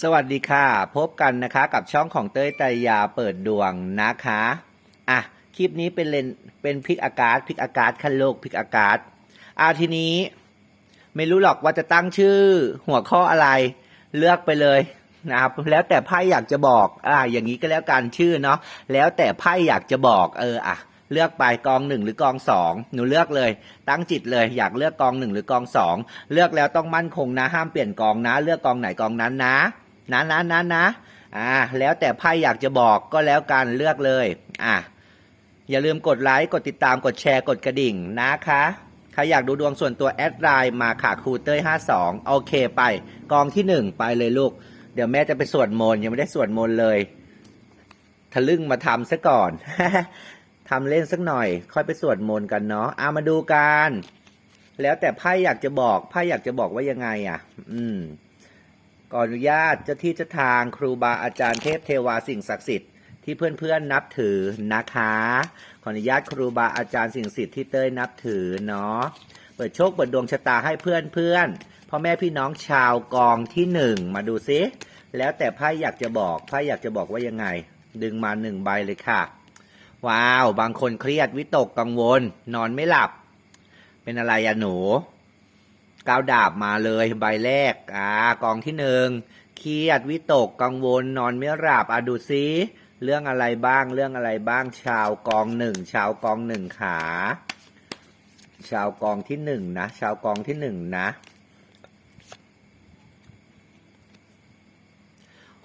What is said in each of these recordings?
สวัสดีค่ะ พบกันนะคะกับช่องของเต้ยไตรยาเปิดดวงนะคะอะคลิปนี้เป็นเลนเป็นพลิกอากาศพลิกอากาศคันโลกพลิกอากาศอะทีนี้ ไม่รู้หรอกว่าจะตั้งชื่อหัวข้ออะไร เลือกไปเลยนะครับแล้วแต่ไพ่อยากจะบอกอ่าอย่างนี้ก็แล้วกันชื่อเนาะแล้วแต่ไพ่อยากจะบอกเอออะเลือกไปกองหนึ่งหรือกองสองหนูเลือกเลย ตั้งจิตเลยอยากเลือกกองหนึ่งหรือกองสองเลือกแล้วต้องมั่นคงนะห้ามเปลี่ยนกองนะ เลือกกองไหนกองนั้นนะ นะนะนะนะอ่าแล้วแต่ไพ่อยากจะบอกก็แล้วกันเลือกเลย อะอย่าลืมกดไลค์กดติดตามกดแชร์กดกระดิ่งนะคะใครอยากดูดวงส่วนตัวแอดไลน์มาค่ะครูเต้ย52โอเคไป กองที่หนึ่งไปเลยลูก เดี๋ยวแม่จะไปสวดมนต์ยังไม่ได้สวดมนต์เลย ทะลึ่งมาทำซะก่อนทำเล่นสักหน่อย ค่อยไปสวดมนต์กันเนาะเอามาดูกัน แล้วแต่ไพ่อยากจะบอกไพ่อยากจะบอกว่ายังไง อะ อืม ก่ออนุญาตเจ้าที่เจ้าทางครูบาอาจารย์เทพเทวาสิ่งศักดิ์สิทธิ์ที่เพื่อนๆนับถือนะคะ ขออนุญาตครูบาอาจารย์สิ่งศักดิ์สิทธิ์ที่เต้ยนับถือเนาะเปิดโชคเปิดดวงชะตาให้เพื่อนๆพ่อแม่พี่น้องชาวกองที่หนึ่งมาดูซิแล้วแต่ไพ่อยากจะบอกไพ่อยากจะบอกว่ายังไง ดึงมาหนึ่งใบเลยค่ะ ว้าว บางคนเครียดวิตกกังวล นอนไม่หลับ เป็นอะไรอะหนู ก้าวดาบมาเลยใบแรก อ่ากองที่หนึ่งเครียดวิตกกังวลนอนไม่หลับอะดูซิเรื่องอะไรบ้างเรื่องอะไรบ้างชาวกองหนึ่งชาวกองหนึ่งขา ชาวกองที่หนึ่งนะชาวกองที่หนึ่งนะ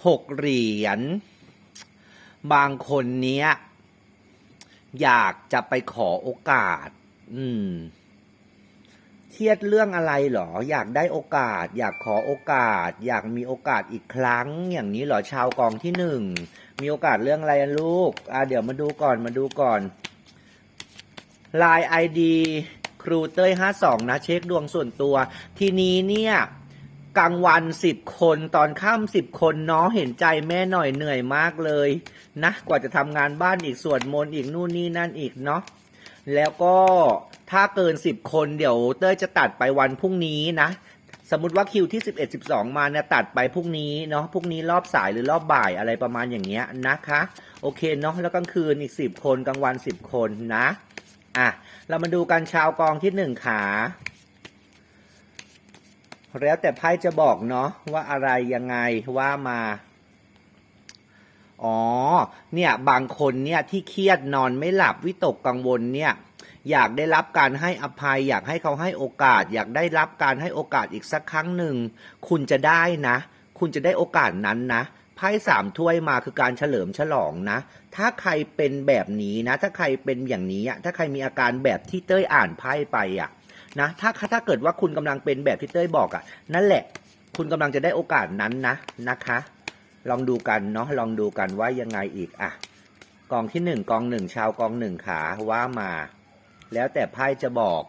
หกเหรียญบางคนเนี้ย อยากจะไปขอโอกาส อืม เครียดเรื่องอะไรเหรอ อยากได้โอกาส อยากขอโอกาส อยากมีโอกาสอีกครั้ง อย่างนี้เหรอชาวกองที่หนึ่งมีโอกาสเรื่องอะไรลูกอ่าเดี๋ยวมาดูก่อนมาดูก่อนไลน์ไอดีครูเต้ยห้าสองนะ เช็คดวงส่วนตัว ทีนี้เนี่ยกลางวันสิบคนตอนค่ำสิบคนเนาะเห็นใจแม่หน่อยเหนื่อยมากเลยนะกว่าจะทำงานบ้านอีกส่วนมนต์อีกนู่นนี่นั่นอีกเนาะแล้วก็ ถ้าเกิน10คนเดี๋ยวเต้ยจะตัดไปวันพรุ่งนี้นะ สมมติว่าคิวที่11 12มาเนี่ยตัดไปพรุ่งนี้เนาะพรุ่งนี้รอบสายหรือรอบบ่ายอะไรประมาณอย่างเงี้ยนะคะ โอเคเนาะแล้วกลางคืนอีก10คนกลางวัน10คนนะอะเรามาดูกันชาวกองที่หนึ่งขา แล้วแต่ไพ่จะบอกเนาะว่าอะไรยังไงว่ามาอ๋อ เนี่ย บางคนเนี่ยที่เครียดนอนไม่หลับวิตกกังวลเนี่ย อยากได้รับการให้อภัย อยากให้เขาให้โอกาส อยากได้รับการให้โอกาสอีกสักครั้งหนึ่ง คุณจะได้นะ คุณจะได้โอกาสนั้นนะไพ่สามถ้วยมาคือการเฉลิมฉลองนะ ถ้าใครเป็นแบบนี้นะ ถ้าใครเป็นอย่างนี้อะถ้าใครมีอาการแบบที่เต้ยอ่านไพ่ไปอะนะถ้าถ้าเกิดว่าคุณกำลังเป็นแบบที่เต้ยบอกอะนั่นแหละ คุณกำลังจะได้โอกาสนั้นนะนะคะ ลองดูกันเนาะลองดูกันว่ายังไงอีกอะกองที่หนึ่งกองหนึ่งชาวกองหนึ่งขาว่ามา แล้วแต่ไพ่จะบอก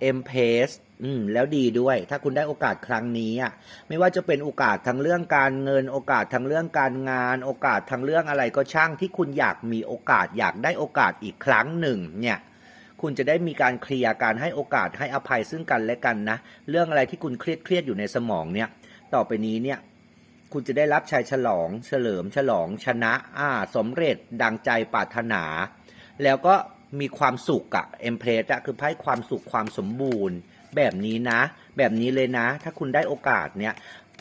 เอ็มเพสอืมแล้วดีด้วย ถ้าคุณได้โอกาสครั้งนี้อะไม่ว่าจะเป็นโอกาสทางเรื่องการเงิน โอกาสทางเรื่องการงาน โอกาสทางเรื่องอะไรก็ช่างที่คุณอยากมีโอกาสอยากได้โอกาสอีกครั้งหนึ่ง เนี่ย คุณจะได้มีการเคลียร์การให้โอกาสให้อภัยซึ่งกันและกันนะ เรื่องอะไรที่คุณเครียดเครียดอยู่ในสมองเนี่ย ต่อไปนี้เนี่ย คุณจะได้รับชัยฉลอง เฉลิมฉลองชนะ อ่าสมเร็จดังใจปรารถนา แล้วก็ มีความสุขอะเอ็มเพรสอะคือไพ่ความสุขความสมบูรณ์ แบบนี้นะ แบบนี้เลยนะ ถ้าคุณได้โอกาสเนี่ย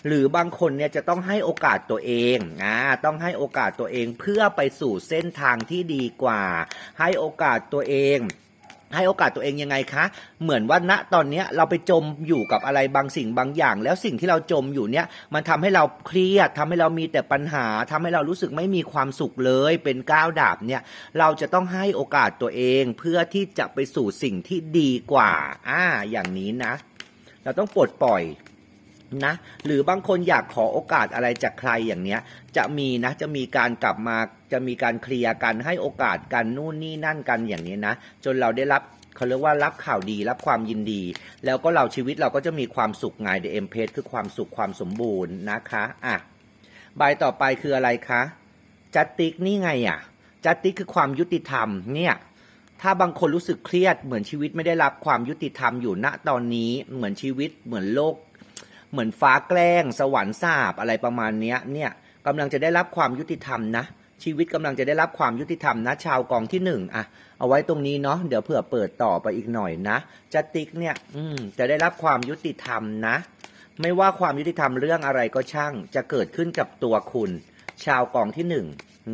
หรือบางคนเนี่ยจะต้องให้โอกาสตัวเองอ่าต้องให้โอกาสตัวเองเพื่อไปสู่เส้นทางที่ดีกว่า ให้โอกาสตัวเอง ให้โอกาสตัวเองยังไงคะ เหมือนว่าณตอนนี้เราไปจมอยู่กับอะไรบางสิ่งบางอย่าง แล้วสิ่งที่เราจมอยู่เนี่ยมันทำให้เราเครียดทำให้เรามีแต่ปัญหาทำให้เรารู้สึกไม่มีความสุขเลยเป็นก้าวดาบเนี่ยเราจะต้องให้โอกาสตัวเองเพื่อที่จะไปสู่สิ่งที่ดีกว่าอ่าอย่างนี้นะ เราต้องปลดปล่อยนะหรือบางคนอยากขอโอกาสอะไรจากใครอย่างเนี้ยจะมีนะจะมีการกลับมา จะมีการเคลียร์กันให้โอกาสกันนู่นนี่นั่นกันอย่างนี้นะ จนเราได้รับเขาเรียกว่ารับข่าวดีรับความยินดี แล้วก็เราชีวิตเราก็จะมีความสุขไงเดเอ็มเพสคือความสุขความสมบูรณ์นะคะอะใบต่อไปคืออะไรคะจัตติกนี่ไงอะจัตติกคือความยุติธรรมเนี่ยถ้าบางคนรู้สึกเครียดเหมือนชีวิตไม่ได้รับความยุติธรรมอยู่ณตอนนี้เหมือนชีวิตเหมือนโลก เหมือนฟ้าแกล้ง สวรรค์สาบอะไรประมาณเนี้ยเนี่ยกำลังจะได้รับความยุติธรรมนะ ชีวิตกำลังจะได้รับความยุติธรรมนะชาวกองที่หนึ่งอะเอาไว้ตรงนี้เนาะเดี๋ยวเผื่อเปิดต่อไปอีกหน่อยนะจะติ๊กเนี่ยอืมจะได้รับความยุติธรรมนะ ไม่ว่าความยุติธรรมเรื่องอะไรก็ช่าง จะเกิดขึ้นกับตัวคุณ ชาวกองที่หนึ่ง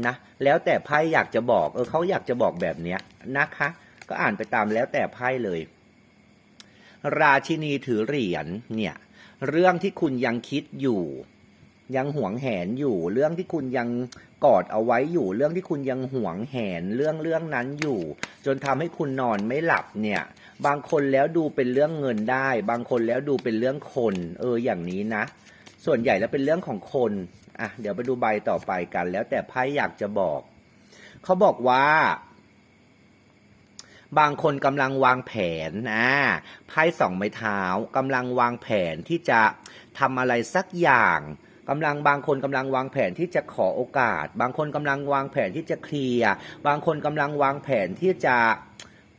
นะแล้วแต่ไพ่อยากจะบอกเออเขาอยากจะบอกแบบเนี้ยนะคะ ก็อ่านไปตามแล้วแต่ไพ่เลย ราชินีถือเหรียญเนี่ยเรื่องที่คุณยังคิดอยู่ ยังหวงแหนอยู่ เรื่องที่คุณยัง กอดเอาไว้อยู่เรื่องที่คุณยังหวงแหนเรื่องเรื่องนั้นอยู่ จนทำให้คุณนอนไม่หลับเนี่ย บางคนแล้วดูเป็นเรื่องเงินได้ บางคนแล้วดูเป็นเรื่องคน เอออย่างนี้นะ ส่วนใหญ่แล้วเป็นเรื่องของคนอะเดี๋ยวไปดูใบต่อไปกัน แล้วแต่ไพ่อยากจะบอก เขาบอกว่าบางคนกำลังวางแผนอ่าไพ่สองไม้เท้ากำลังวางแผนที่จะทำอะไรสักอย่าง กำลังบางคนกำลังวางแผนที่จะขอโอกาส บางคนกำลังวางแผนที่จะเคลียร์บางคนกำลังวางแผนที่จะ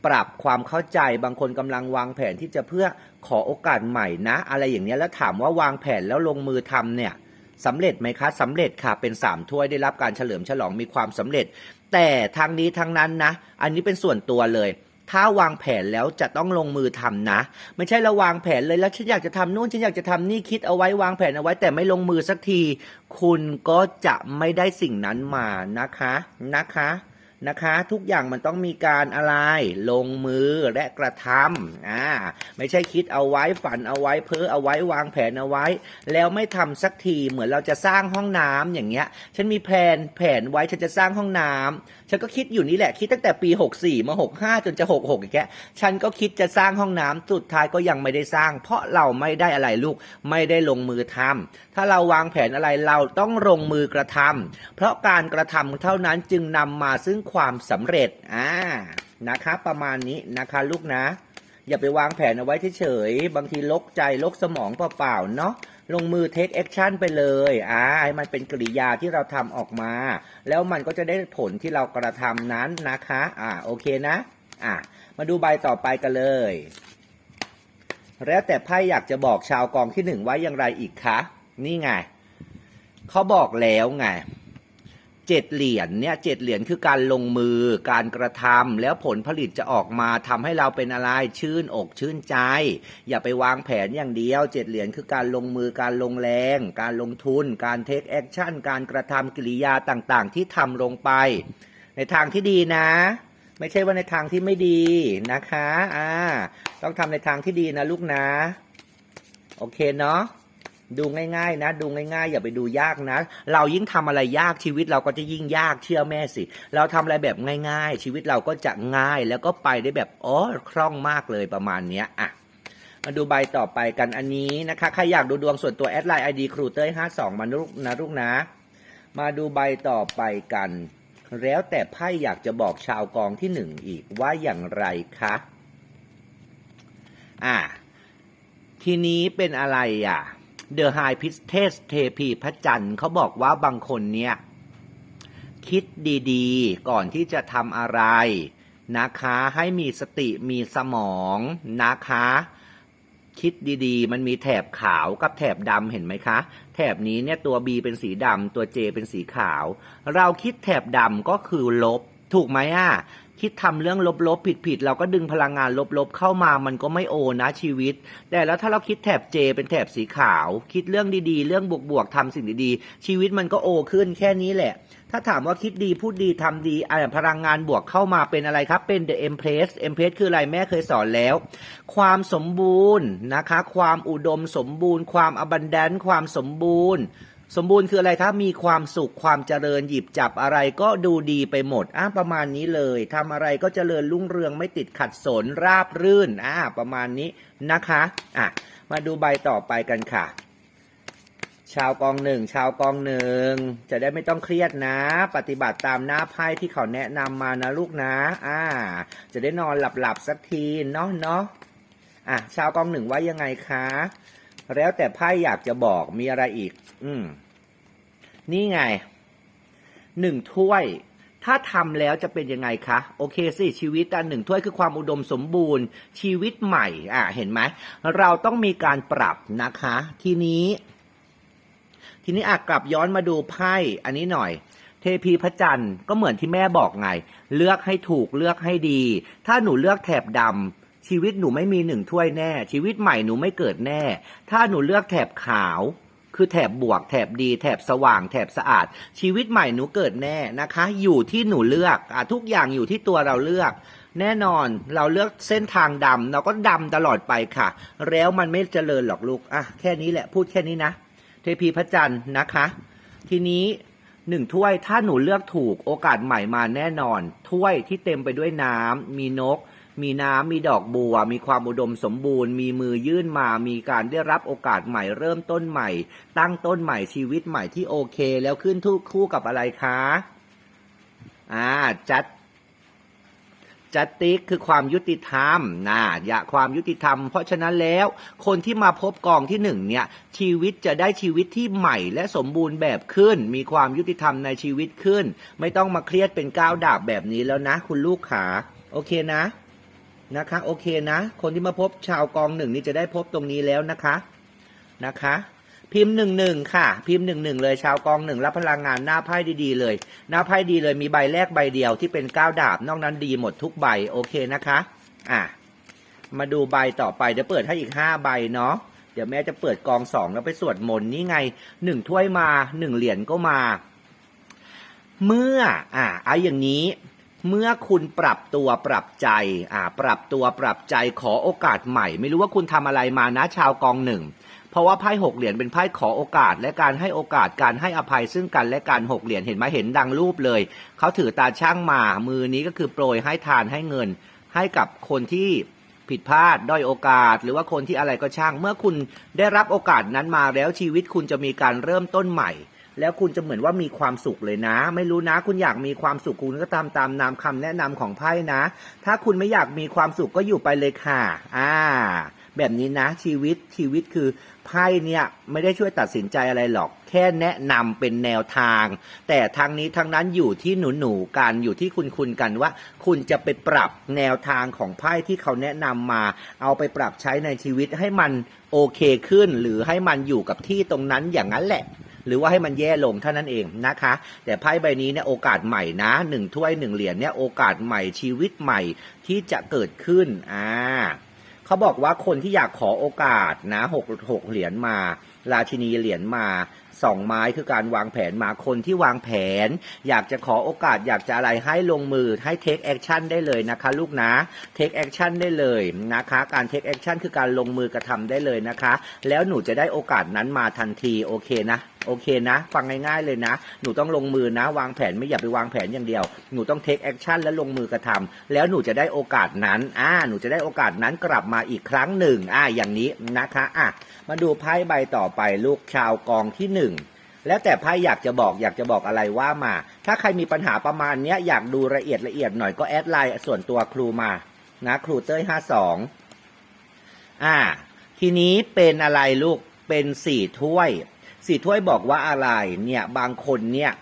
ปรับความเข้าใจ บางคนกำลังวางแผนที่จะเพื่อขอโอกาสใหม่นะ อะไรอย่างเนี้ยแล้วถามว่าวางแผนแล้วลงมือทำเนี่ยสำเร็จไหมคะสำเร็จค่ะเป็นสามถ้วยได้รับการเฉลิมฉลองมีความสำเร็จ แต่ทางนี้ทางนั้นนะ อันนี้เป็นส่วนตัวเลย ถ้าวางแผนแล้วจะต้องลงมือทำนะ ไม่ใช่เราวางแผนเลยแล้วฉันอยากจะทำนู่นฉันอยากจะทำนี่คิดเอาไว้วางแผนเอาไว้ แต่ไม่ลงมือสักที คุณก็จะไม่ได้สิ่งนั้นมานะคะนะคะนะคะ ทุกอย่างมันต้องมีการอะไร ลงมือและกระทำอ่าไม่ใช่คิดเอาไว้ฝันเอาไว้ เพ้อเอาไว้วางแผนเอาไว้ แล้วไม่ทำสักทีเหมือนเราจะสร้างห้องน้ำอย่างเงี้ย ฉันมีแผนแผนไว้ฉันจะสร้างห้องน้ำ ฉันก็คิดอยู่นี่แหละคิดตั้งแต่ปี 64 มา 65 จนจะ 66อีกแกฉันก็คิดจะสร้างห้องน้ำสุดท้ายก็ยังไม่ได้สร้าง เพราะเราไม่ได้อะไรลูกไม่ได้ลงมือทำถ้าเราวางแผนอะไรเราต้องลงมือกระทำเพราะการกระทำเท่านั้นจึงนำมาซึ่งความสำเร็จอ่านะคะประมาณนี้นะคะลูกนะ อย่าไปวางแผนเอาไว้เฉยๆบางทีลกใจลกสมองเปล่าๆเนาะ ลงมือเทคแอคชั่นไปเลยอ่าให้มันเป็นกริยาที่เราทำออกมา แล้วมันก็จะได้ผลที่เรากระทำนั้นนะคะ อ่าโอเคนะ อ่ามาดูใบต่อไปกันเลย แล้วแต่ไพ่อยากจะบอกชาวกองที่หนึ่งว่าอย่างไรอีกคะ นี่ไงเขาบอกแล้วไง เจ็ดเหรียญเนี่ยเจ็ดเหรียญคือการลงมือการกระทำแล้วผลผลิตจะออกมาทำให้เราเป็นอะไรชื่นอกชื่นใจ อย่าไปวางแผนอย่างเดียวเจ็ดเหรียญคือการลงมือการลงแรง การลงทุน การเทคแอคชั่นการกระทำกิริยาต่างๆ ที่ทำลงไป ในทางที่ดีนะ ไม่ใช่ว่าในทางที่ไม่ดีนะคะอ่าต้องทำในทางที่ดีนะลูกนะ โอเคเนาะ ดูง่ายๆ นะ ดูง่ายๆ อย่าไปดูยากนะ เรายิ่งทำอะไรยากชีวิตเราก็จะยิ่งยากเชื่อแม่สิ เราทำอะไรแบบง่าย ๆ ชีวิตเราก็จะง่ายแล้วก็ไปได้แบบอ๋อคล่องมากเลยประมาณเนี้ยอะมาดูใบต่อไปกันอันนี้นะคะใครอยากดูดวงส่วนตัวแอดไลน์ไอดีครูเต้ยห้าสองมาลูกนะลูกนะ มาดูใบต่อไปกัน แล้วแต่ไพ่อยากจะบอกชาวกองที่หนึ่งอีกว่าอย่างไรคะอะทีนี้เป็นอะไรอะ The High Priestess เทพีพระจันทร์เขาบอกว่าบางคนเนี่ย คิดดีๆ ก่อนที่จะทำอะไรนะคะให้มีสติมีสมองนะคะ คิดดีๆ มันมีแถบขาวกับแถบดำเห็นไหมคะ แถบนี้เนี่ยตัว B เป็นสีดำตัว J เป็นสีขาว เราคิดแถบดำก็คือลบถูกไหมอะ คิดทำเรื่องลบๆผิดๆเราก็ดึงพลังงานลบๆเข้ามามันก็ไม่โอนะชีวิต แต่แล้วถ้าเราคิดแถบ J เป็นแถบสีขาว คิดเรื่องดีๆ เรื่องบวกๆทำสิ่งดีๆ ชีวิตมันก็โอขึ้นแค่นี้แหละ ถ้าถามว่าคิดดีพูดดีทำดีอพลังงานบวกเข้ามาเป็นอะไรครับ เป็น The Empress Empress คืออะไรแม่เคยสอนแล้ว ความสมบูรณ์นะคะ ความอุดมสมบูรณ์ ความ abundant ความสมบูรณ์ สมบูรณ์คืออะไรครับ มีความสุขความเจริญหยิบจับอะไรก็ดูดีไปหมดอะประมาณนี้เลยทำอะไรก็เจริญรุ่งเรืองไม่ติดขัดสนราบรื่นอะประมาณนี้นะคะอะมาดูใบต่อไปกันค่ะ ชาวกองหนึ่งชาวกองหนึ่งจะได้ไม่ต้องเครียดนะ ปฏิบัติตามหน้าไพ่ที่เขาแนะนำมานะลูกนะ อ่า จะได้นอนหลับๆสักทีเนาะเนาะอะชาวกองหนึ่งว่ายังไงคะ แล้วแต่ไพ่อยากจะบอกมีอะไรอีก อืม นี่ไง หนึ่งถ้วย ถ้าทำแล้วจะเป็นยังไงคะ โอเคสิชีวิตอันหนึ่งถ้วยคือความอุดมสมบูรณ์ ชีวิตใหม่ อะ เห็นไหม เราต้องมีการปรับนะคะ ทีนี้ ทีนี้อากลับย้อนมาดูไพ่อันนี้หน่อยเทพีพระจันทร์ก็เหมือนที่แม่บอกไง เลือกให้ถูกเลือกให้ดี ถ้าหนูเลือกแถบดำ ชีวิตหนูไม่มีหนึ่งถ้วยแน่ ชีวิตใหม่หนูไม่เกิดแน่ ถ้าหนูเลือกแถบขาว คือแถบบวก แถบดี แถบสว่าง แถบสะอาด ชีวิตใหม่หนูเกิดแน่นะคะ อยู่ที่หนูเลือกอะทุกอย่างอยู่ที่ตัวเราเลือก แน่นอนเราเลือกเส้นทางดำเราก็ดำตลอดไปค่ะ แล้วมันไม่เจริญหรอกลูกอะแค่นี้แหละพูดแค่นี้นะ เทพีพระจันทร์นะคะ ทีนี้หนึ่งถ้วยถ้าหนูเลือกถูกโอกาสใหม่มาแน่นอน ถ้วยที่เต็มไปด้วยน้ำมีนก มีน้ำมีดอกบัว มีความอุดมสมบูรณ์ มีมือยื่นมา มีการได้รับโอกาสใหม่เริ่มต้นใหม่ ตั้งต้นใหม่ชีวิตใหม่ที่โอเค แล้วขึ้นทุกคู่กับอะไรคะอ่าจัดจัตติกคือความยุติธรรมนะอย่าความยุติธรรม เพราะฉะนั้นแล้ว คนที่มาพบกองที่หนึ่งเนี่ย ชีวิตจะได้ชีวิตที่ใหม่และสมบูรณ์แบบขึ้น มีความยุติธรรมในชีวิตขึ้น ไม่ต้องมาเครียดเป็นก้าวดาบแบบนี้แล้วนะ คุณลูกขา โอเคนะ นะคะ โอเคนะ คนที่มาพบชาวกองหนึ่งนี่จะได้พบตรงนี้แล้วนะคะนะคะ พิมพ์หนึ่งหนึ่งค่ะ พิมพ์หนึ่งหนึ่งเลยชาวกองหนึ่งรับพลังงานหน้าไพ่ดีๆเลย หน้าไพ่ดีเลยมีใบแรกใบเดียวที่เป็นก้าวดาบ นอกนั้นดีหมดทุกใบโอเคนะคะ อะมาดูใบต่อไปเดี๋ยวเปิดให้อีกห้าใบเนาะเดี๋ยวแม่จะเปิดกองสองแล้วไปสวดมนต์นี่ไงหนึ่งถ้วยมาหนึ่งเหรียญก็มา เมื่อ อะเอาอย่างนี้ เมื่อคุณปรับตัวปรับใจ อ่า ปรับตัวปรับใจขอโอกาสใหม่ ไม่รู้ว่าคุณทำอะไรมานะชาวกองหนึ่ง เพราะว่าไพ่หกเหรียญเป็นไพ่ขอโอกาส และการให้โอกาสการให้อภัยซึ่งกันและการหกเหรียญเห็นไหมเห็นดังรูปเลย เขาถือตาช่างมา มือนี้ก็คือโปรยให้ทานให้เงิน ให้กับคนที่ผิดพลาดด้อยโอกาส หรือว่าคนที่อะไรก็ช่าง เมื่อคุณได้รับโอกาสนั้นมาแล้วชีวิตคุณจะมีการเริ่มต้นใหม่ แล้วคุณจะเหมือนว่ามีความสุขเลยนะ ไม่รู้นะ คุณอยากมีความสุขคุณก็ตามตามนามคำแนะนำของไพ่นะ ถ้าคุณไม่อยากมีความสุขก็อยู่ไปเลยค่ะ อ่า แบบนี้นะ ชีวิตชีวิตคือไพ่เนี่ยไม่ได้ช่วยตัดสินใจอะไรหรอก แค่แนะนำเป็นแนวทาง แต่ทางนี้ทางนั้นอยู่ที่หนูหนูๆกันอยู่ที่คุณคุณกันว่า คุณจะไปปรับแนวทางของไพ่ที่เขาแนะนำมา เอาไปปรับใช้ในชีวิตให้มันโอเคขึ้น หรือให้มันอยู่กับที่ตรงนั้นอย่างนั้นแหละ หรือว่าให้มันแย่ลงเท่านั้นเองนะคะ แต่ไพ่ใบนี้เนี่ยโอกาสใหม่นะหนึ่งถ้วยหนึ่งเหรียญเนี่ยโอกาสใหม่ชีวิตใหม่ที่จะเกิดขึ้นอ่าเขาบอกว่าคนที่อยากขอโอกาสนะหกหกเหรียญมา ราชินีเหรียญมาสองไม้คือการวางแผนมาคนที่วางแผน อยากจะขอโอกาสอยากจะอะไรให้ลงมือให้ take action ได้เลยนะคะ ลูกนะ take action ได้เลยนะคะ การ take action คือการลงมือกระทำได้เลยนะคะ แล้วหนูจะได้โอกาสนั้นมาทันทีโอเคนะ โอเคนะ ฟังง่ายๆเลยนะ หนูต้องลงมือนะ วางแผนไม่อย่าไปวางแผนอย่างเดียว หนูต้อง take action และลงมือกระทำแล้วหนูจะได้โอกาสนั้นอ่าหนูจะได้โอกาสนั้นกลับมาอีกครั้งหนึ่งอ่าอย่างนี้นะคะอะมาดูไพ่ใบต่อไปลูกชาวกองที่หนึ่งแล้วแต่ไพ่อยากจะบอกอยากจะบอกอะไรว่ามา ถ้าใครมีปัญหาประมาณเนี้ยอยากดูละเอียดละเอียดหน่อยก็แอดไลน์ส่วนตัวครูมา นะ ครูเต้ยห้าสองอ่า ทีนี้เป็นอะไรลูกเป็นสี่ถ้วย สี่ถ้วยบอกว่าอะไรเนี่ยบางคนเนี่ย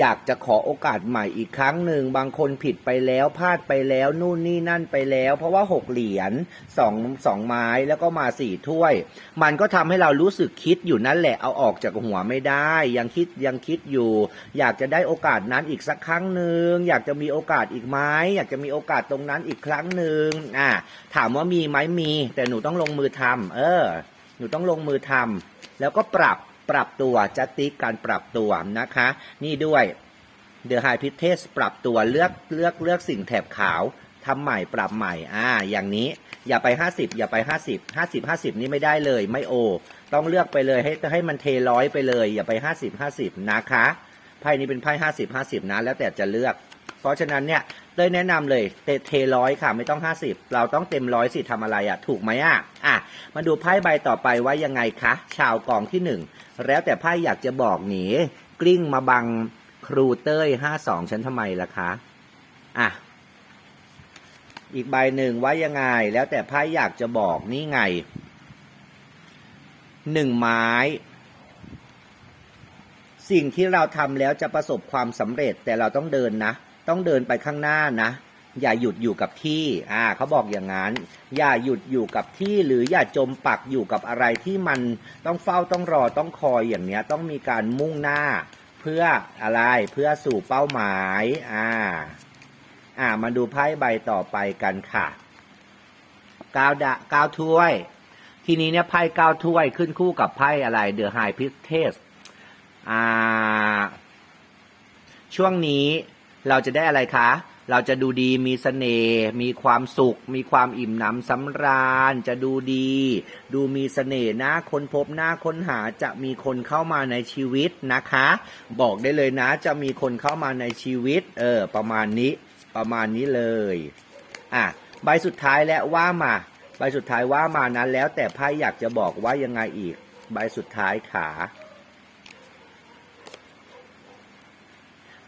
อยากจะขอโอกาสใหม่อีกครั้งหนึ่งบางคนผิดไปแล้วพลาดไปแล้วนู่นนี่นั่นไปแล้ว เพราะว่าหกเหรียญสองสองไม้แล้วก็มาสี่ถ้วย มันก็ทำให้เรารู้สึกคิดอยู่นั่นแหละเอาออกจากหัวไม่ได้ ยังคิดยังคิดอยู่ อยากจะได้โอกาสนั้นอีกสักครั้งหนึ่งอยากจะมีโอกาสอีกไหมอยากจะมีโอกาสตรงนั้นอีกครั้งหนึ่งอ่าถามว่ามีไหมมี แต่หนูต้องลงมือทำเออ หนูต้องลงมือทำแล้วก็ปรับ ปรับตัวจัตติกการปรับตัวนะคะ นี่ด้วยเดอะไฮพิเทสปรับตัวเลือกเลือกเลือกสิ่งแถบขาวทำใหม่ปรับใหม่อ่าอย่างนี้อย่าไป 50 อย่าไป 50 50 50 นี่ไม่ได้เลยไม่โอ ต้องเลือกไปเลยให้ให้มันเทร้อยไปเลย อย่าไป 50 50 นะคะไพ่นี้เป็นไพ่50 50 นะ แล้วแต่จะเลือก เพราะฉะนั้นเนี่ยเต้ยแนะนำเลยเตเทร้อยค่ะไม่ต้อง 50 เราต้องเต็มร้อยสิทำอะไรอะ่ะ ถูกไหมอะอะมาดูไพ่ใบต่อไปว่ายังไงคะ ชาวกองที่หนึ่ง แล้วแต่ไพ่อยากจะบอกหนีกลิ้งมาบังครูเต้ย52ฉันทำไมล่ะคะ อะ อีกใบหนึ่งว่ายังไง แล้วแต่ไพ่อยากจะบอกนี่ไง หนึ่งไม้ สิ่งที่เราทำแล้วจะประสบความสำเร็จแต่เราต้องเดินนะ ต้องเดินไปข้างหน้านะ อย่าหยุดอยู่กับที่ อ่าเขาบอกอย่างนั้น อย่าหยุดอยู่กับที่หรืออย่าจมปักอยู่กับอะไรที่มันต้องเฝ้าต้องรอต้องคอยอย่างเนี้ย ต้องมีการมุ่งหน้า เพื่ออะไรเพื่อสู่เป้าหมาย อ่า อ่า มาดูไพ่ใบต่อไปกันค่ะก้าวดะก้าวถ้วย ทีนี้เนี่ยไพ่ก้าวถ้วยขึ้นคู่กับไพ่อะไรเดอะไฮพิสเทสอ่า ช่วงนี้เราจะได้อะไรคะ เราจะดูดีมีเสน่ห์มีความสุข มีความอิ่มหนำสำราญ จะดูดี ดูมีเสน่ห์น่าค้นพบหน่าค้นหาจะมีคนเข้ามาในชีวิตนะคะ บอกได้เลยนะ จะมีคนเข้ามาในชีวิต เออ ประมาณนี้ ประมาณนี้เลยอะใบสุดท้ายแล้วว่ามาใบสุดท้ายว่ามานั้นแล้ว แต่ไพ่อยากจะบอกว่ายังไงอีก ใบสุดท้ายขา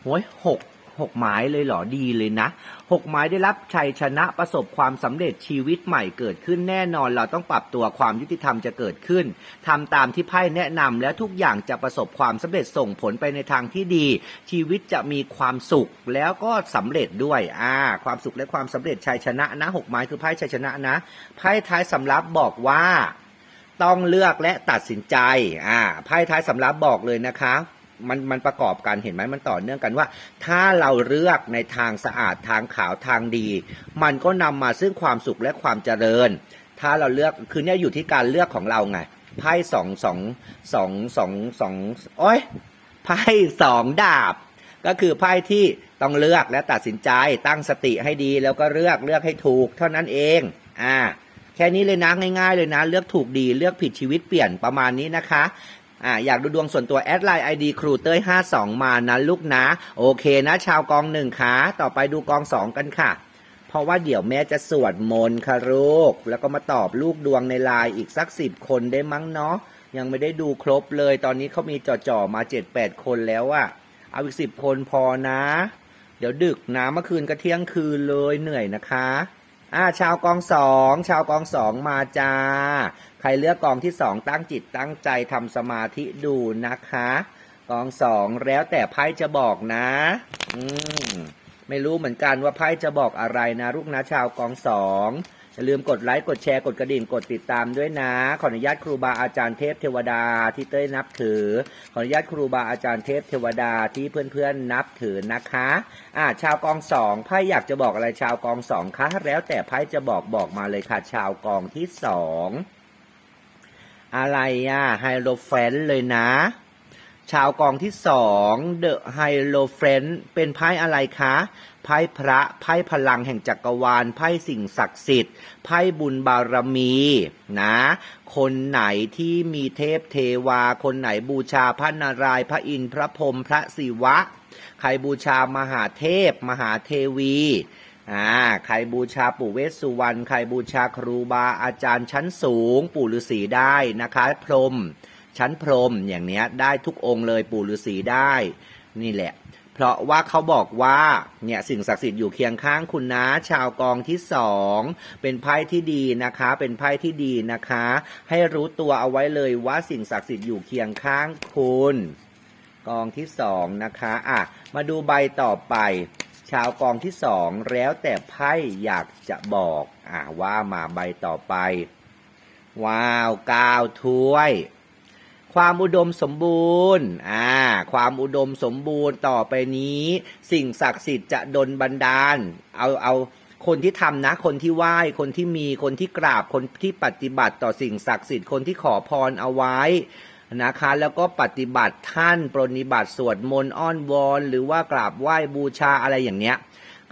โอ้ยหก หกไม้เลยเหรอดีเลยนะหกไม้ได้รับชัยชนะประสบความสำเร็จชีวิตใหม่เกิดขึ้นแน่นอน เราต้องปรับตัวความยุติธรรมจะเกิดขึ้นทำตามที่ไพ่แนะนำแล้วทุกอย่างจะประสบความสำเร็จส่งผลไปในทางที่ดี ชีวิตจะมีความสุขแล้วก็สำเร็จด้วยอ่าความสุขและความสำเร็จชัยชนะนะหกไม้คือไพ่ชัยชนะนะไพ่ท้ายสำรับบอกว่าต้องเลือกและตัดสินใจ อ่า ไพ่ท้ายสำรับบอกเลยนะคะ มันมันประกอบกันเห็นไหมมันต่อเนื่องกันว่า ถ้าเราเลือกในทางสะอาดทางขาวทางดี มันก็นำมาซึ่งความสุขและความเจริญ ถ้าเราเลือกคือเนี่ยอยู่ที่การเลือกของเราไงไพ่สองสองสองสองสองโอ้ยไพ่สองดาบ ก็คือไพ่ที่ต้องเลือกและตัดสินใจตั้งสติให้ดีแล้วก็เลือกเลือกให้ถูก เท่านั้นเองอ่าแค่นี้เลยนะง่าย ๆ เลยนะ เลือกถูกดีเลือกผิดชีวิตเปลี่ยนประมาณนี้นะคะ อ่าอยากดูดวงส่วนตัวแอดไลน์ไอดีครูเต้ยห้าสองมานะลูกนะ โอเคนะ ชาวกองหนึ่งขาต่อไปดูกองสองกันค่ะ เพราะว่าเดี๋ยวแม่จะสวดมนต์ค่ะลูก แล้วก็มาตอบลูกดวงในไลน์อีกสักสิบคนได้มั้งเนาะยังไม่ได้ดูครบเลย ตอนนี้เขามีจ่อๆมาเจ็ดแปดคนแล้วอะเอาอีกสิบคนพอนะ เดี๋ยวดึกนะเมื่อคืนก็เที่ยงคืนเลยเหนื่อยนะคะอ่าชาวกองสองชาวกองสองมาจ้า ใครเลือกกองที่สองตั้งจิตตั้งใจทำสมาธิดูนะคะ กองสองแล้วแต่ไพ่จะบอกนะ อืมไม่รู้เหมือนกันว่าไพ่จะบอกอะไรนะลูกนะชาวกองสองอย่าลืมกดไลค์กดแชร์กดกระดิ่งกดติดตามด้วยนะ ขออนุญาตครูบาอาจารย์เทพเทวดาที่เต้ยนับถือ ขออนุญาตครูบาอาจารย์เทพเทวดาที่เพื่อนๆนับถือนะคะอ่าชาวกองสองไพ่อยากจะบอกอะไรชาวกองสองคะแล้วแต่ไพ่จะบอกบอกมาเลยค่ะชาวกองที่สอง อะไรอะไฮโลแฟนเลยนะ ชาวกองที่สองเดอะไฮโลเฟนเป็นไพ่อะไรคะไพ่พระไพ่พลังแห่งจักรวาลไพ่สิ่งศักดิ์สิทธิ์ไพ่บุญบารมีนะ คนไหนที่มีเทพเทวา คนไหนบูชาพระนารายณ์พระอินทร์พระพรหมพระศิวะ ใครบูชามหาเทพ มหาเทวี อ่าใครบูชาปู่เวสสุวรรณใครบูชาครูบาอาจารย์ชั้นสูง ปู่ฤาษีได้นะคะพรหมชั้นพรหมอย่างเนี้ยได้ทุกองค์เลยปู่ฤาษีได้ นี่แหละ เพราะว่าเขาบอกว่าเนี่ยสิ่งศักดิ์สิทธิ์อยู่เคียงข้างคุณนะชาวกองที่สองเป็นไพ่ที่ดีนะคะ เป็นไพ่ที่ดีนะคะ ให้รู้ตัวเอาไว้เลยว่าสิ่งศักดิ์สิทธิ์อยู่เคียงข้างคุณ กองที่สองนะคะอะมาดูใบต่อไป ชาวกองที่สองแล้วแต่ไพ่อยากจะบอกอะว่ามาใบต่อไป ว้าวกาวถ้วย ความอุดมสมบูรณ์อ่าความอุดมสมบูรณ์ต่อไปนี้ สิ่งศักดิ์สิทธิ์จะดลบันดาล เอาเอาคนที่ทำนะ คนที่ไหว้ คนที่มี คนที่กราบ คนที่ปฏิบัติต่อสิ่งศักดิ์สิทธิ์ คนที่ขอพรเอาไว้ นะคะ แล้วก็ปฏิบัติท่านปรนนิบัติสวดมนต์อ้อนวอนหรือว่ากราบไหว้บูชาอะไรอย่างเนี้ย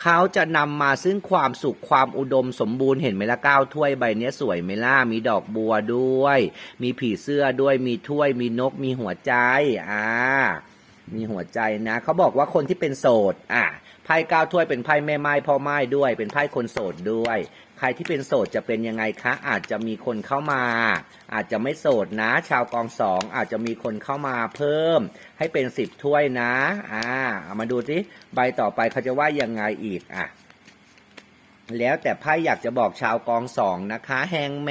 เขาจะนำมาซึ่งความสุขความอุดมสมบูรณ์เห็นไหมล่ะก้าวถ้วยใบเนี้ยสวยไหมล่ะมีดอกบัวด้วย มีผีเสื้อด้วยมีถ้วยมีนกมีหัวใจอ่ามีหัวใจนะเขาบอกว่าคนที่เป็นโสดอะไพ่ก้าวถ้วยเป็นไพ่แม่ไม้พ่อไม้ด้วย เป็นไพ่คนโสดด้วย ใครที่เป็นโสดจะเป็นยังไงคะ อาจจะมีคนเข้ามา อาจจะไม่โสดนะ ชาวกองสองอาจจะมีคนเข้ามาเพิ่ม ให้เป็นสิบถ้วยนะอ่าเอามาดูสิใบต่อไปเขาจะว่ายังไงอีกอะแล้วแต่ไพ่อยากจะบอกชาวกองสองนะคะแฮงแม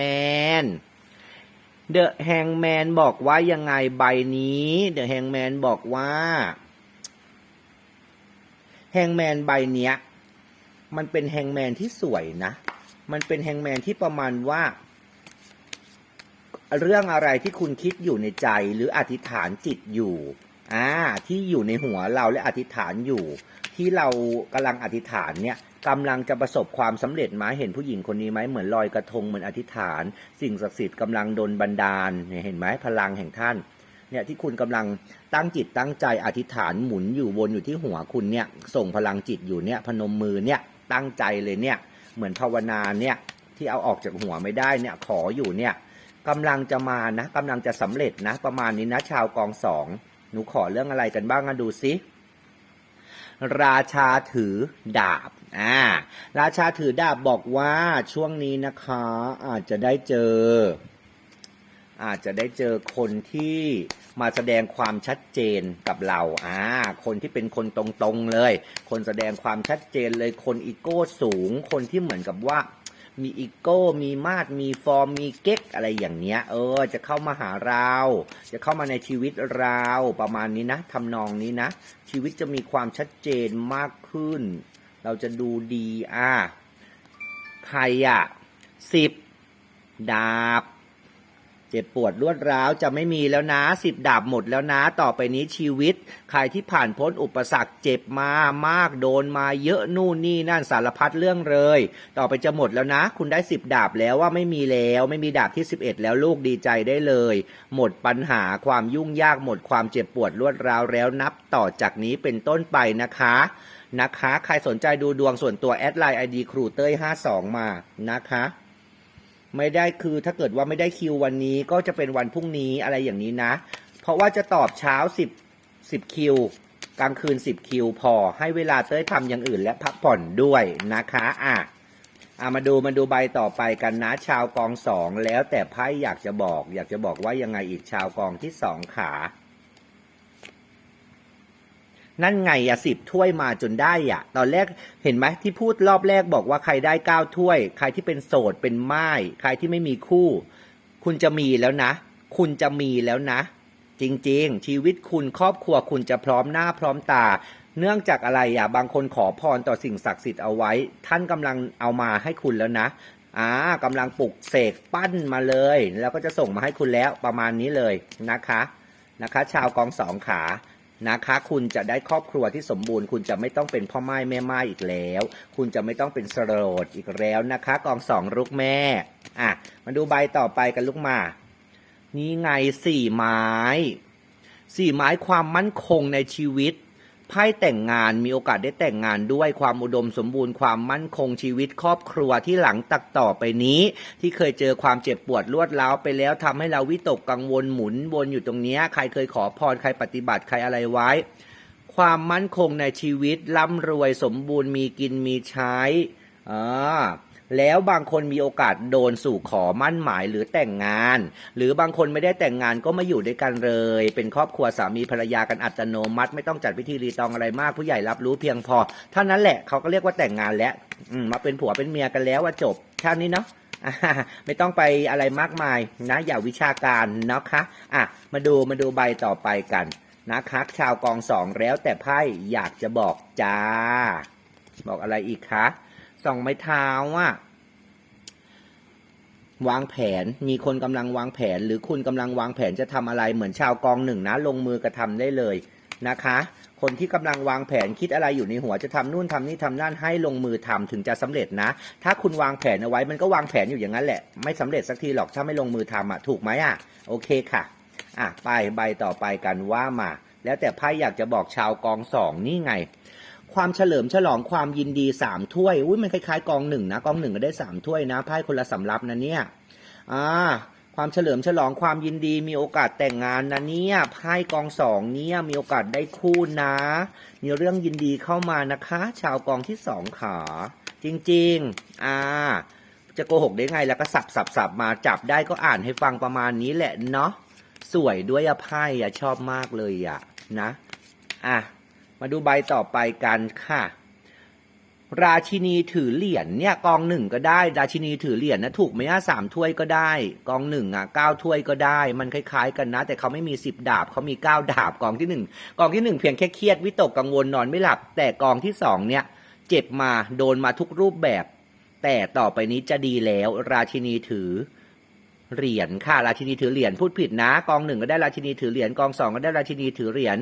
นเดอะแฮงแมนบอกว่ายังไงใบนี้เดอะแฮงแมนบอกว่าแฮงแมนใบเนี้ย มันเป็นแฮงแมนที่สวยนะ มันเป็นแฮงแมนที่ประมาณว่า เรื่องอะไรที่คุณคิดอยู่ในใจหรืออธิษฐานจิตอยู่อ่าที่อยู่ในหัวเราและอธิษฐานอยู่ ที่เรากำลังอธิษฐานเนี่ยกำลังจะประสบความสำเร็จไหมเห็นผู้หญิงคนนี้ไหมเหมือนลอยกระทงเหมือนอธิษฐาน สิ่งศักดิ์สิทธิ์กำลังโดลบันดาลเนี่ยเห็นไหมพลังแห่งท่านเนี่ยที่คุณกำลังตั้งจิตตั้งใจอธิษฐานหมุนอยู่วนอยู่ที่หัวคุณเนี่ยส่งพลังจิตอยู่เนี่ยพนมมือเนี่ยตั้งใจเลยเนี่ย เหมือนภาวนาเนี่ยที่เอาออกจากหัวไม่ได้เนี่ยขออยู่เนี่ยกำลังจะมานะกำลังจะสำเร็จนะ ประมาณนี้นะชาวกองสองหนูขอเรื่องอะไรกันบ้างนดูสิราชาถือดาบ อ่า ราชาถือดาบบอกว่าช่วงนี้นะคะอาจจะได้เจอ อาจจะได้เจอคนที่มาแสดงความชัดเจนกับเราอ่าคนที่เป็นคนตรงๆเลย คนแสดงความชัดเจนเลยคนอีโก้สูง คนที่เหมือนกับว่ามีอีโก้ มีมาดมีฟอร์ม มีเก๊กอะไรอย่างเนี้ย เออ จะเข้ามาหาเรา จะเข้ามาในชีวิตเรา ประมาณนี้นะทำนองนี้นะ ชีวิตจะมีความชัดเจนมากขึ้น เราจะดูดี อ่าใครอะสิบ ดาบ เจ็บปวดรวดร้าวจะไม่มีแล้วนะสิบดาบหมดแล้วนะต่อไปนี้ชีวิต ใครที่ผ่านพ้นอุปสรรคเจ็บมามากโดนมาเยอะนู่นนี่นั่นสารพัดเรื่องเลย ต่อไปจะหมดแล้วนะ คุณได้สิบดาบแล้วว่าไม่มีแล้ว ไม่มีดาบที่สิบเอ็ดแล้วลูกดีใจได้เลย หมดปัญหาความยุ่งยากหมดความเจ็บปวดรวดร้าวแล้วนับต่อจากนี้เป็นต้นไปนะคะนะคะ ใครสนใจดูดวงส่วนตัวแอดไลน์ไอดีครูเต้ย52 มานะคะ ไม่ได้คือถ้าเกิดว่าไม่ได้คิววันนี้ก็จะเป็นวันพรุ่งนี้อะไรอย่างนี้นะ เพราะว่าจะตอบเช้า 10 10 คิว กลางคืน 10 คิว พอให้เวลาเต้ยทำอย่างอื่นและพักผ่อนด้วยนะคะอะอะมาดูมาดูใบต่อไปกันนะชาวกองสองแล้วแต่ไพ่อยากจะบอก อยากจะบอกว่ายังไงอีกชาวกองที่สองขา นั่นไงอะสิบถ้วยมาจนได้อะตอนแรกเห็นไหมที่พูดรอบแรกบอกว่าใครได้เก้าถ้วย ใครที่เป็นโสดเป็นไม้ใครที่ไม่มีคู่ คุณจะมีแล้วนะ คุณจะมีแล้วนะ จริง ๆ ชีวิตคุณครอบครัวคุณจะพร้อมหน้าพร้อมตา เนื่องจากอะไรอะบางคนขอพรต่อสิ่งศักดิ์สิทธิ์เอาไว้ ท่านกำลังเอามาให้คุณแล้วนะอ่ากำลังปลุกเสกปั้นมาเลย แล้วก็จะส่งมาให้คุณแล้วประมาณนี้เลยนะคะ นะคะ ชาวกองสองขา นะคะ คุณจะได้ครอบครัวที่สมบูรณ์ คุณจะไม่ต้องเป็นพ่อไม้แม่ไม้อีกแล้ว คุณจะไม่ต้องเป็นสโรดอีกแล้วนะคะ กองสองลูกแม่ อะ มาดูใบต่อไปกันลูกมา นี่ไงสี่ไม้ สี่ไม้ความมั่นคงในชีวิต ไพ่แต่งงานมีโอกาสได้แต่งงานด้วยความอุดมสมบูรณ์ความมั่นคงชีวิตครอบครัวที่หลังตักต่อไปนี้ ที่เคยเจอความเจ็บปวดรวดร้าวไปแล้วทำให้เราวิตกกังวลหมุนวนอยู่ตรงนี้ใครเคยขอพรใครปฏิบัติใครอะไรไว้ ความมั่นคงในชีวิตร่ำรวยสมบูรณ์มีกินมีใช้อ่า แล้วบางคนมีโอกาสโดนสู่ขอมั่นหมายหรือแต่งงาน หรือบางคนไม่ได้แต่งงานก็มาอยู่ด้วยกันเลย เป็นครอบครัวสามีภรรยากันอัตโนมัติ ไม่ต้องจัดพิธีรีตองอะไรมากผู้ใหญ่รับรู้เพียงพอเท่านั้นแหละเขาก็เรียกว่าแต่งงานแล้วมาเป็นผัวเป็นเมียกันแล้วว่าจบแค่นี้เนาะไม่ต้องไปอะไรมากมายนะ อย่าวิชาการนะคะอะมาดูมาดูใบต่อไปกันนะคะชาวกองสองแล้วแต่ไพ่อยากจะบอกจ้า บอกอะไรอีกคะ สองไม้เท้าอะวางแผนมีคนกำลังวางแผน หรือคุณกำลังวางแผนจะทำอะไรเหมือนชาวกองหนึ่งนะ ลงมือกระทำได้เลยนะคะ คนที่กำลังวางแผนคิดอะไรอยู่ในหัวจะทำนู่นทำนี่ทำนั่นให้ลงมือทำถึงจะสำเร็จนะ ถ้าคุณวางแผนเอาไว้มันก็วางแผนอยู่อย่างนั้นแหละ ไม่สำเร็จสักทีหรอกถ้าไม่ลงมือทำอะถูกไหมอะโอเคค่ะอะไปใบต่อไปกันว่ามา แล้วแต่ไพ่อยากจะบอกชาวกองสองนี่ไง ความเฉลิมฉลองความยินดีสามถ้วยอุ้ยมันคล้ายๆกองหนึ่งนะกองหนึ่งก็ได้สามถ้วยนะไพ่คนละสำรับนะเนี่ยอ่าความเฉลิมฉลองความยินดีมีโอกาสแต่งงานนะเนี่ยไพ่กองสองเนี่ยมีโอกาสได้คู่นะ มีเรื่องยินดีเข้ามานะคะ ชาวกองที่สองขา จริงๆอ่าจะโกหกได้ไงแล้วก็สับสับสับมาจับได้ก็อ่านให้ฟังประมาณนี้แหละเนาะสวยด้วยอะไพ่อะชอบมากเลยอะนะอะ มาดูใบต่อไปกันค่ะ ราชินีถือเหรียญเนี่ยกองหนึ่งก็ได้ ราชินีถือเหรียญนะถูกไหมอะสามถ้วยก็ได้ กองหนึ่งอะเก้าถ้วยก็ได้ มันคล้ายๆกันนะ แต่เขาไม่มีสิบดาบเขามีเก้าดาบกองที่หนึ่งกองที่หนึ่งเพียงแค่เครียดวิตกกังวลนอนไม่หลับ แต่กองที่สองเนี่ยเจ็บมาโดนมาทุกรูปแบบ แต่ต่อไปนี้จะดีแล้ว ราชินีถือ เหรียญค่ะราชินีถือเหรียญพูดผิดนะ กองหนึ่งก็ได้ราชินีถือเหรียญกองสองก็ได้ราชินีถือเหรียญ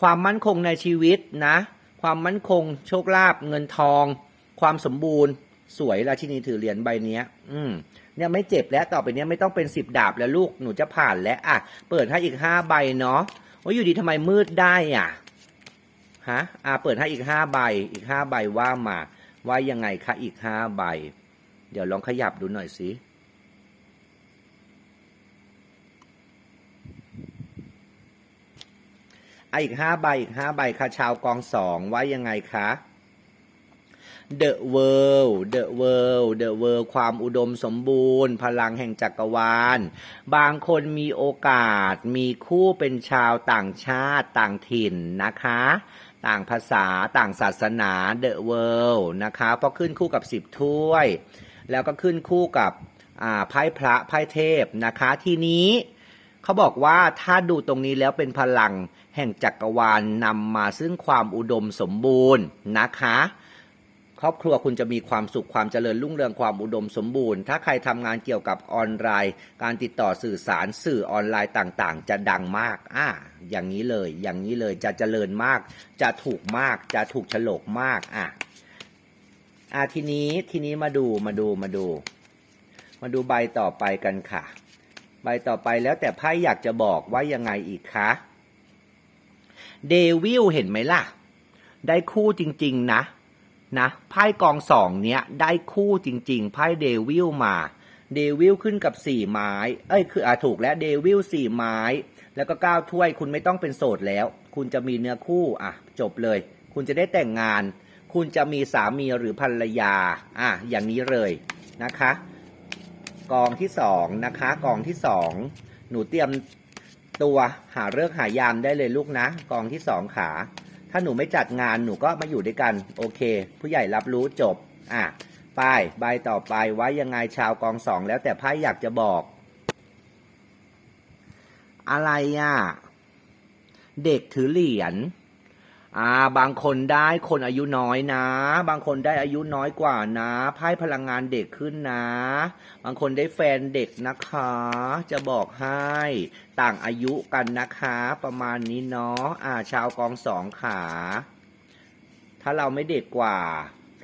ความมั่นคงในชีวิตนะ ความมั่นคงโชคลาภเงินทอง ความสมบูรณ์ สวยราชินีถือเหรียญใบนี้อืมเนี่ยไม่เจ็บแล้วต่อไปเนี้ยไม่ต้องเป็นสิบดาบแล้วลูกหนูจะผ่านแล้วอะเปิดให้อีกห้าใบเนาะว่าอยู่ดีทำไมมืดได้อะฮะอะเปิดให้อีกห้าใบ อีกห้าใบว่ามา ว่ายังไงคะอีกห้าใบ เดี๋ยวลองขยับดูหน่อยสิ อะอีกห้าใบอีกห้าใบค่ะชาวกองสองว่ายังไงคะ The World The World The World ความอุดมสมบูรณ์ พลังแห่งจักรวาล บางคนมีโอกาส มีคู่เป็นชาวต่างชาติต่างถิ่นนะคะ ต่างภาษาต่างศาสนา The World นะคะ เพราะขึ้นคู่กับสิบถ้วย แล้วก็ขึ้นคู่กับอ่าไพ่พระไพ่เทพนะคะ ทีนี้ เขาบอกว่าถ้าดูตรงนี้แล้วเป็นพลังแห่งจักรวาลนำมาซึ่งความอุดมสมบูรณ์นะคะ ครอบครัวคุณจะมีความสุขความเจริญรุ่งเรืองความอุดมสมบูรณ์ ถ้าใครทำงานเกี่ยวกับออนไลน์ การติดต่อสื่อสารสื่อออนไลน์ต่างๆ จะดังมากอ่าอย่างนี้เลย อย่างนี้เลยจะเจริญมาก จะถูกมาก จะถูกฉลกมากอะอะทีนี้ทีนี้มาดูมาดูมาดู มาดูใบต่อไปกันค่ะ ใบต่อไปแล้วแต่ไพ่อยากจะบอกว่ายังไงอีกคะเดวิลเห็นไหมล่ะ ได้คู่จริง ๆ นะ นะไพ่กองสองเนี้ย ได้คู่จริง ๆ ไพ่เดวิลมา เดวิลขึ้นกับสี่ไม้ เอ้ยคืออะถูกแล้วเดวิลสี่ไม้ แล้วก็เก้าถ้วย คุณไม่ต้องเป็นโสดแล้ว คุณจะมีเนื้อคู่อะ จบเลย คุณจะได้แต่งงาน คุณจะมีสามีหรือภรรยา อะอย่างนี้เลยนะคะ กองที่สองนะคะ กองที่สองหนูเตรียมตัวหาเลิกหายามได้เลยลูกนะ กองที่สองขา ถ้าหนูไม่จัดงานหนูก็มาอยู่ด้วยกัน โอเค ผู้ใหญ่รับรู้จบ อะไปใบต่อไปไว้ยังไงชาวกองสองแล้วแต่ไพ่อยากจะบอก อะไรอะ เด็กถือเหรียญ อ่าบางคนได้คนอายุน้อยนะ บางคนได้อายุน้อยกว่านะไพ่พลังงานเด็กขึ้นนะ บางคนได้แฟนเด็กนะคะ จะบอกให้ต่างอายุกันนะคะ ประมาณนี้เนาะอ่าชาวกองสองขา ถ้าเราไม่เด็กกว่า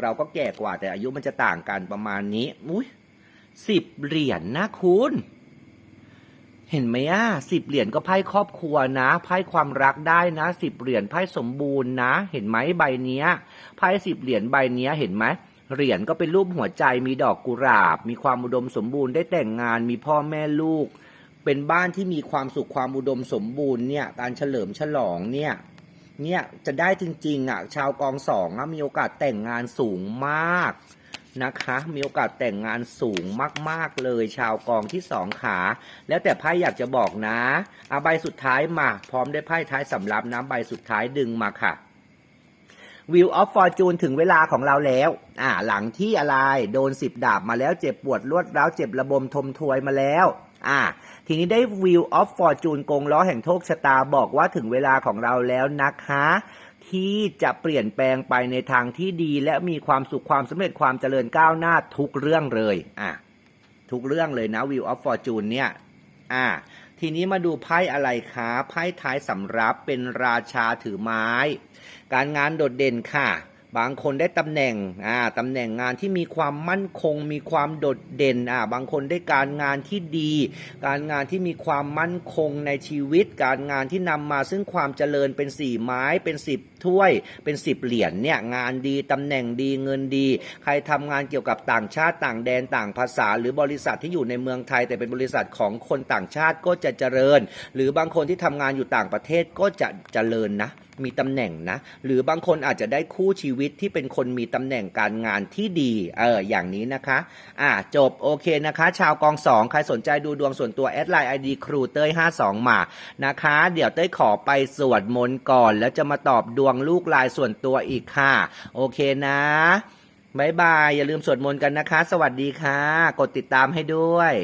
เราก็แก่กว่าแต่อายุมันจะต่างกันประมาณนี้อุ้ยสิบเหรียญนะคุณ เห็นไหมอะสิบเหรียญก็ไพ่ครอบครัวนะไพ่ความรักได้นะสิบเหรียญไพ่สมบูรณ์นะ เห็นไหมใบเนี้ยไพ่สิบเหรียญใบเนี้ยเห็นไหมเหรียญก็เป็นรูปหัวใจมีดอกกุหลาบ มีความอุดมสมบูรณ์ได้แต่งงานมีพ่อแม่ลูก เป็นบ้านที่มีความสุขความอุดมสมบูรณ์เนี่ยการเฉลิมฉลองเนี่ยเนี่ยจะได้จริงๆอะชาวกองสองมีโอกาสแต่งงานสูงมาก นะคะ มีโอกาสแต่งงานสูงมาก ๆ เลย ชาวกองที่สองขา แล้วแต่ไพ่อยากจะบอกนะเอาใบสุดท้ายมา พร้อมได้ไพ่ท้ายสำรับนะใบสุดท้ายดึงมาค่ะ Wheel of Fortune ถึงเวลาของเราแล้ว อ่า หลังที่อะไรโดนสิบดาบมาแล้วเจ็บปวดรวดร้าวเจ็บระบมทมทวยมาแล้ว อ่า ทีนี้ได้ Wheel of Fortune กงล้อแห่งโชคชะตาบอกว่าถึงเวลาของเราแล้วนะคะ ที่จะเปลี่ยนแปลงไปในทางที่ดี และมีความสุขความสำเร็จความเจริญก้าวหน้าทุกเรื่องเลยอะทุกเรื่องเลยนะ Wheel of Fortune เนี่ยอะทีนี้มาดูไพ่อะไรคะไพ่ท้ายสำรับเป็นราชาถือไม้ การงานโดดเด่นค่ะ บางคนได้ตำแหน่งอ่าตำแหน่งงานที่มีความมั่นคง มีความโดดเด่นอ่าบางคนได้การงานที่ดี การงานที่มีความมั่นคงในชีวิต การงานที่นำมาซึ่งความเจริญเป็นสี่ไม้เป็นสิบถ้วยเป็นสิบเหรียญเนี่ยงานดีตำแหน่งดีเงินดี ใครทำงานเกี่ยวกับต่างชาติต่างแดนต่างภาษา หรือบริษัทที่อยู่ในเมืองไทย แต่เป็นบริษัทของคนต่างชาติก็จะเจริญ หรือบางคนที่ทำงานอยู่ต่างประเทศก็จะเจริญนะ มีตำแหน่งนะ หรือบางคนอาจจะได้คู่ชีวิตที่เป็นคนมีตำแหน่งการงานที่ดี เออ อย่างนี้นะคะ อ่า จบ โอเคนะคะ ชาวกองสองใครสนใจดูดวงส่วนตัวแอดไลน์ไอดีครูเต้ย52มา นะคะ เดี๋ยวเต้ยขอไปสวดมนต์ก่อน แล้วจะมาตอบดวงลูกลายส่วนตัวอีกค่ะ โอเคนะบายบาย อย่าลืมสวดมนต์กันนะคะ สวัสดีค่ะ กดติดตามให้ด้วย